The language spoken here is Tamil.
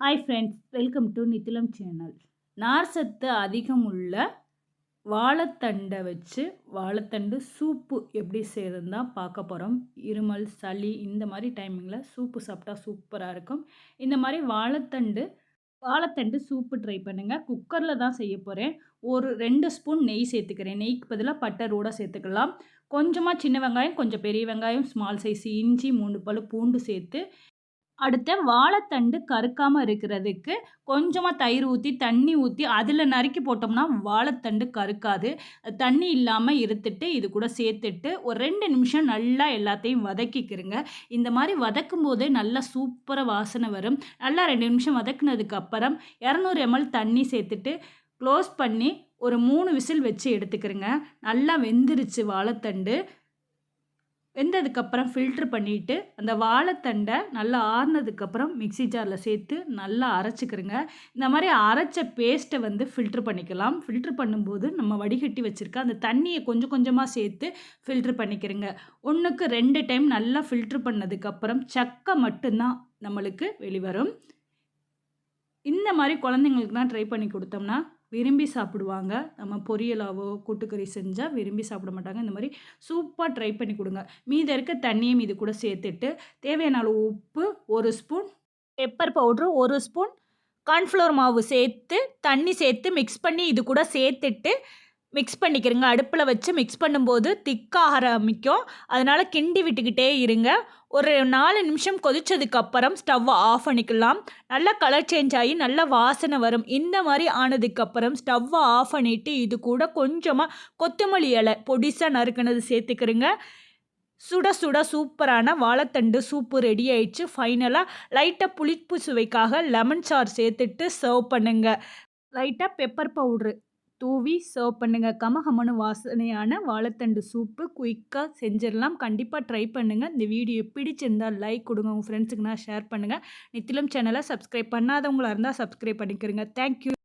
Hi friends welcome to Nithilam channel நார் சத்து அதிகம் உள்ள வாழைத்தண்டை வச்சு வாழைத்தண்டு சூப்பு எப்படி செய்யறதுன்னு தான் பார்க்க போகிறோம் இருமல் சளி இந்த மாதிரி டைமிங்கில் சூப்பு சாப்பிட்டா சூப்பராக இருக்கும். இந்த மாதிரி வாழைத்தண்டு வாழைத்தண்டு சூப்பு ட்ரை பண்ணுங்கள் குக்கரில் தான் செய்ய போகிறேன் ஒரு ரெண்டு ஸ்பூன் நெய் சேர்த்துக்கிறேன். நெய்க்கு பதிலாக பட்டரோட சேர்த்துக்கலாம். கொஞ்சமாக சின்ன வெங்காயம் கொஞ்சம் பெரிய வெங்காயம் ஸ்மால் சைஸ் இஞ்சி மூணு பழு பூண்டு சேர்த்து அடுத்த வாழைத்தண்டு கருக்காமல் இருக்கிறதுக்கு கொஞ்சமாக தயிர் ஊற்றி தண்ணி ஊற்றி அதில் நறுக்கி போட்டோம்னா வாழைத்தண்டு கருக்காது. தண்ணி இல்லாமல் இருத்துட்டு இது கூட சேர்த்துட்டு ஒரு ரெண்டு நிமிஷம் நல்லா எல்லாத்தையும் வதக்கிக்கிறங்க இந்த மாதிரி வதக்கும் போதே நல்லா சூப்பராக வாசனை வரும். நல்லா ரெண்டு நிமிஷம் வதக்குனதுக்கப்புறம் இரநூறு எம்எல் தண்ணி சேர்த்துட்டு க்ளோஸ் பண்ணி ஒரு மூணு விசில் வச்சு எடுத்துக்கிறேங்க நல்லா வெந்துருச்சு வாழைத்தண்டு. வெந்ததுக்கப்புறம் ஃபில்ட்ரு பண்ணிவிட்டு அந்த வாழைத்தண்டை நல்லா ஆறுனதுக்கப்புறம் மிக்சி ஜாரில் சேர்த்து நல்லா அரைச்சிக்கிறங்க. இந்த மாதிரி அரைச்ச பேஸ்ட்டை வந்து ஃபில்ட்ரு பண்ணிக்கலாம். ஃபில்ட்ரு பண்ணும்போது நம்ம வடிகட்டி வச்சுருக்க அந்த தண்ணியை கொஞ்சம் கொஞ்சமாக சேர்த்து ஃபில்ட்ரு பண்ணிக்கிறங்க. ஒன்றுக்கு ரெண்டு டைம் நல்லா ஃபில்ட்ரு பண்ணதுக்கப்புறம் சக்கை மட்டும்தான் நம்மளுக்கு வெளிவரும். இந்த மாதிரி குழந்தைங்களுக்கு தான் ட்ரை பண்ணி கொடுத்தோம்னா விரும்பி சாப்பிடுவாங்க. நம்ம பொரியலாவோ கூட்டுக்கறி செஞ்சால் விரும்பி சாப்பிட மாட்டாங்க. இந்த மாதிரி சூப்பாக ட்ரை பண்ணி கொடுங்க. மீதி இருக்க தண்ணியும் இது கூட சேர்த்துட்டு தேவையான அளவு உப்பு ஒரு ஸ்பூன் பெப்பர் பவுட்ரு ஒரு ஸ்பூன் கார்ன்ஃப்ளவர் மாவு சேர்த்து தண்ணி சேர்த்து மிக்ஸ் பண்ணி இது கூட சேர்த்துட்டு மிக்ஸ் பண்ணிக்கிறங்க. அடுப்பில் வச்சு மிக்ஸ் பண்ணும்போது திக்காக ஆரம்பிக்கும். அதனால் கிண்டி விட்டுக்கிட்டே இருங்க. ஒரு நாலு நிமிஷம் கொதித்ததுக்கப்புறம் ஸ்டவ்வை ஆஃப் பண்ணிக்கலாம். நல்லா கலர் சேஞ்ச் ஆகி நல்ல வாசனை வரும். இந்த மாதிரி ஆனதுக்கப்புறம் ஸ்டவ்வை ஆஃப் பண்ணிவிட்டு இது கூட கொஞ்சமாக கொத்தமல்லி இலை பொடிசாக நறுக்கினது சேர்த்துக்கிறங்க. சுட சுட சூப்பரான வாழைத்தண்டு சூப்பு ரெடி ஆயிடுச்சு. ஃபைனலாக லைட்டாக புளிப்பு சுவைக்காக லெமன் சார் சேர்த்துட்டு சர்வ் பண்ணுங்கள் லைட்டாக பெப்பர் பவுட்ரு தூவி சர்வ் பண்ணுங்கள் கமகமனு வாசனையான வாழைத்தண்டு சூப்பு குயிக்காக செஞ்சிடலாம். கண்டிப்பாக ட்ரை பண்ணுங்கள் இந்த வீடியோ பிடிச்சிருந்தால் லைக் கொடுங்க. உங்கள் ஃப்ரெண்ட்ஸுக்குனா ஷேர் பண்ணுங்கள் நித்திலம் சேனலை சப்ஸ்கிரைப் பண்ணாதவங்களாக இருந்தால் சப்ஸ்கிரைப் பண்ணிக்கிறங்க தேங்க்யூ